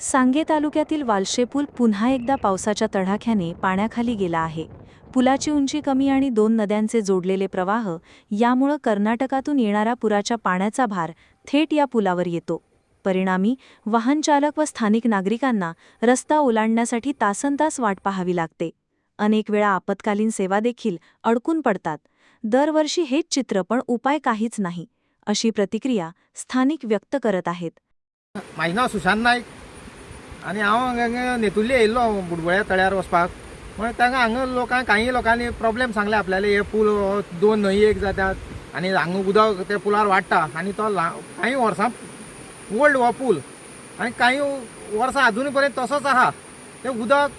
सांगे तालुक्यातील वालशे पूल पुन्हा एकदा पावसाच्या तडाख्याने पाण्याखाली गेला आहे. पुलाची उंची कमी आणि दोन नद्यांचे जोडलेले प्रवाह यामुळं कर्नाटकातून येणारा पुराच्या पाण्याचा भार थेट या पुलावर येतो. परिणामी वाहनचालक व स्थानिक नागरिकांना रस्ता ओलांडण्यासाठी तासनतास वाट पाहावी लागते. अनेक वेळा आपत्कालीन सेवा देखील अडकून पडतात. दरवर्षी हेच चित्र पण उपाय काहीच नाही अशी प्रतिक्रिया स्थानिक व्यक्त करत आहेत. म्हाजें सुशांत नाईक. आनी हांव हांगा नेतुर्ले येयल्लो बुडबळ्या तळ्यार वचपाक. म्हण तांकां हांगा लोकांक काही लोकांनी प्रॉब्लेम सांगले आपल्याले हे पूल हो दोन न्हंय एक जातात. आनी हांगा उदक त्या पुलार वाडटा. आनी तो काही वर्सां ओल्ड हो पूल. आनी काही वर्सां अजून पर्यंत तसोच आहा. तें उदक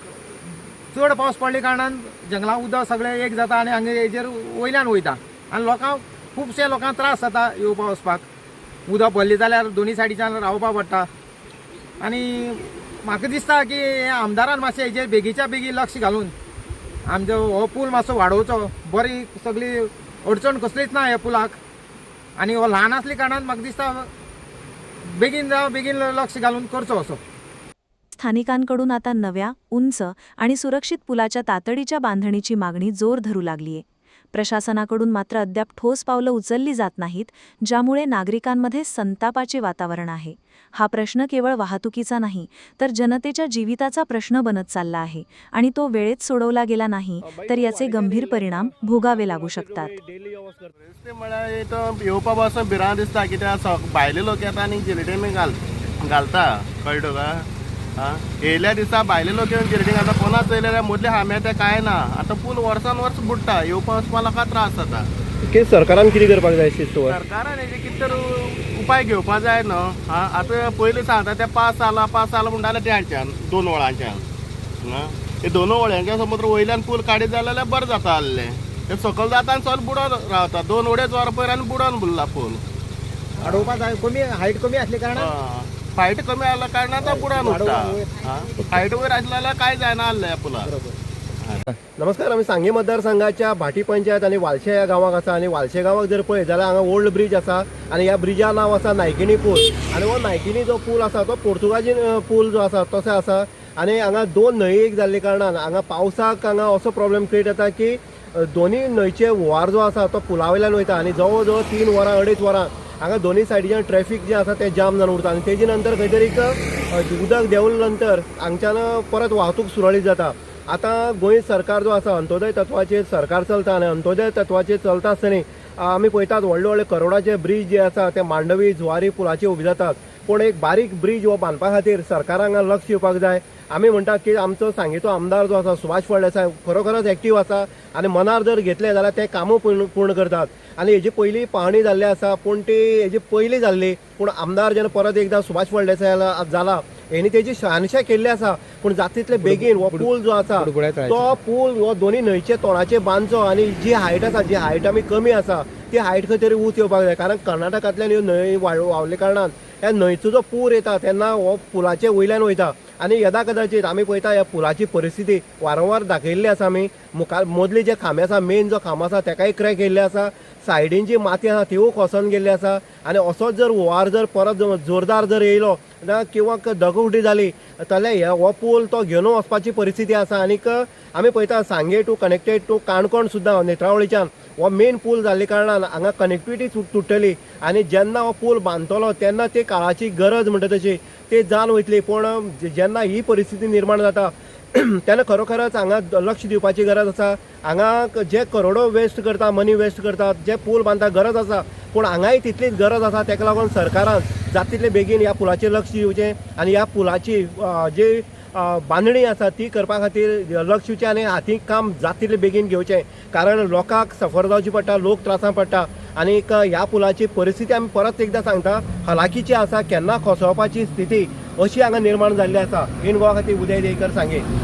चड पावस पडले कारणान जंगला उदक सगळें एक जाता आनी हांगा हेजेर वयल्यान वयता. आनी लोकांक खुबशे लोकांक त्रास जाता येवपा वचपाक. उदक भरली जाल्यार दोनी सायडीच्यान रावपा पडटा. आनी म्हाका दिसता की आमदारान मातशें हेजेर बेगीच्या बेगी लक्ष घालून आमचो हो पूल मातसो वाडोवचो बरी सगळी अडचण कसलीच ना ह्या पुलाक. आनी हो ल्हान आसले कारणान म्हाका दिसता बेगीन जावं बेगीन लक्ष घालून करचो असो. स्थानिकांकडून आता नव्या उंच आणि सुरक्षित पुलाच्या तातडीच्या बांधणीची मागणी जोर धरू लागलीये. प्रशासनाकडून मात्र अद्याप ठोस पावलं उचलली जात नाहीत ज्यामुळे नागरिकांमध्ये संतापाचे वातावरण आहे. हा प्रश्न केवळ वाहतुकीचा नाही तर जनतेच्या जीविताचा प्रश्न बनत चालला आहे आणि तो वेळेत सोडवला गेला नाही तर याचे गंभीर परिणाम भोगावे लागू शकतात. दिसता कित्याक भायले लोक येता आनी घालता? येयल्या दिसा भायले लोक येवन जिलेटीन घालता. कोणाच येयले जाल्यार मदले हांवे ते कांय ना? आतां पूल वर्सान वर्स बुडटा येवपा वचपा लोकांक त्रास जाता की सरकारान कितें करपाक जाय शिस्तवर सरकारान हेजे कितें तर उपाय घेवपा जाय न्हू आं आतां पयलीं सांगता ते पास जाला पास जाला म्हणटाले ते हांच्यान दोन वळांच्यान हे? दोन वळ्यांच्या समज वयल्यान पूल काडीत जाल्यार बरें जाता आसलें ते सकयल जाता आनी चल बुडोन रावता दोन उडेच वरां पयर आनी बुडोन बुडला पूल वाडोवपा जाय कमी हायट कमी आसले कारणान? फायट कमी आसल्या कारणान तो बुडान उरता फायट वयर आसले जाल्यार कांय जायना आसलें ह्या पुलार नमस्कार आमी सांगे मतदारसंघाच्या भाटी पंचायत आनी वालशे ह्या गांवांक आसा आनी वालशे गांवाक जर पळयत जाल्यार हांगा ओल्ड ब्रिज आसा आनी ह्या ब्रिजा नांव आसा नायकिनी पूल. आनी हो नायकिनी जो पूल आसा तो पोर्तुगाजीन पूल जो आसा तसो आसा आनी हांगा दोन न्हंय एक जाल्ले कारणान हांगा पावसाक हांगा असो प्रॉब्लेम क्रिएट जाता की अ, दोनी न्हंयचे हुंवार जो आसा तो पुला वयल्यान वयता. आनी जवळ जवळ तीन वरां अडेच वरां हांगा दोनी सायडीच्यान ट्रॅफीक जें आसा तें जाम जावन उरता. आनी तेजे नंतर खंय तरी एक, उदक देंवले नंतर हांगच्यान परत वाहतूक सुरळीत जाता. आतां गोंय सरकार जो आसा अंत्योदय तत्वाचेर सरकार चलता आनी अंत्योदय तत्वाचेर चलता आसतना आमी पळयतात व्हडले व्हडले करोडाचे ब्रीज जे आसा ते मांडवी जुवारी पुलाचे उबे जातात. पूण एक बारीक ब्रीज हो बांदपा खातीर सरकारान हांगा लक्ष दिवपाक जाय. आमी म्हणटात की आमचो सांगेचो आमदार जो आसा सुभाष फळदेसाय खरोखरच एक्टीव आसा आनी मनार जर घेतले जाल्यार ते कामूय पूर्ण पूर्ण करतात. आनी हेजी पयली पाहणी जाल्ली आसा पूण ती हेजी पयली जाल्ली पूण आमदार जेन्ना परत एकदां सुभाष फळदेसाय जाला हेणी तेजी शहानिशा केल्ली आसा पूण जाता तितले बेगीन हो पूल जो आसा तो पूल हो दोनी न्हंयचे तोंडाचे बांदचो आनी जी हायट आसा जी हायट आमी कमी आसा ती हायट खंय तरी उंच येवपाक जाय. कारण कर्नाटकांतल्यान ह्यो न्हंय व्हांवले कारणान ह्या न्हंयचो जो पूर येता तेन्ना हो पुलाचे वयल्यान वयता. आनी यदा कदाचित आमी पळयता ह्या पुलाची परिस्थिती वारंवार दाखयल्ली आसा आमी. मुखार मदले जे खांबे आसा मेन जो खांबो आसा तेकाय क्रॅक येयल्ले आसा. सायडीन जी माती आसा त्यो कोसोन गेल्ली आसा. आनी असोच जर हुंवार जर परत जोरदार जर येयलो जाल्यार किंवा दगवटी जाली जाल्यार हे हो पूल तो घेवन वचपाची परिस्थिती आसा. आनीक आमी पळयता सांगे टू कनेक्टेड टू काणकोण सुद्दां नेत्रावळीच्यान. हो मेन पूल जाल्ले कारणान हांगा कनेक्टिविटी तुट्टली आनी जेन्ना हो पूल बांदतलो तेन्ना ते काळाची गरज म्हणटा तशी. ते जावन वयतली पूण जेन्ना ही परिस्थिती निर्माण जाता तेन्ना खरोखरच हांगा लक्ष दिवपाची गरज आसा. हांगा जे करोडो वेस्ट करता मनी वेस्ट करतात जे पूल बांदता गरज आसा. पूण हांगाय तितलीच गरज आसा ताका लागून सरकारान जाता तितले बेगीन ह्या पुलाचेर लक्ष दिवचें. आनी ह्या पुलाची जी बांदणी आसा ती करपा खातीर लक्ष दिवचें आनी हातीक काम जातिल्ले बेगीन घेवचें. कारण लोकांक सफर जावची पडटा लोक त्रासां पडटा. आनीक ह्या पुलाची परिस्थिती आमी परत एकदां सांगता हलाखीची आसा केन्ना कोसळपाची स्थिती अशी हांगा निर्माण जाल्ली आसा. इन गोवा खातीर उदय देयकर सांगे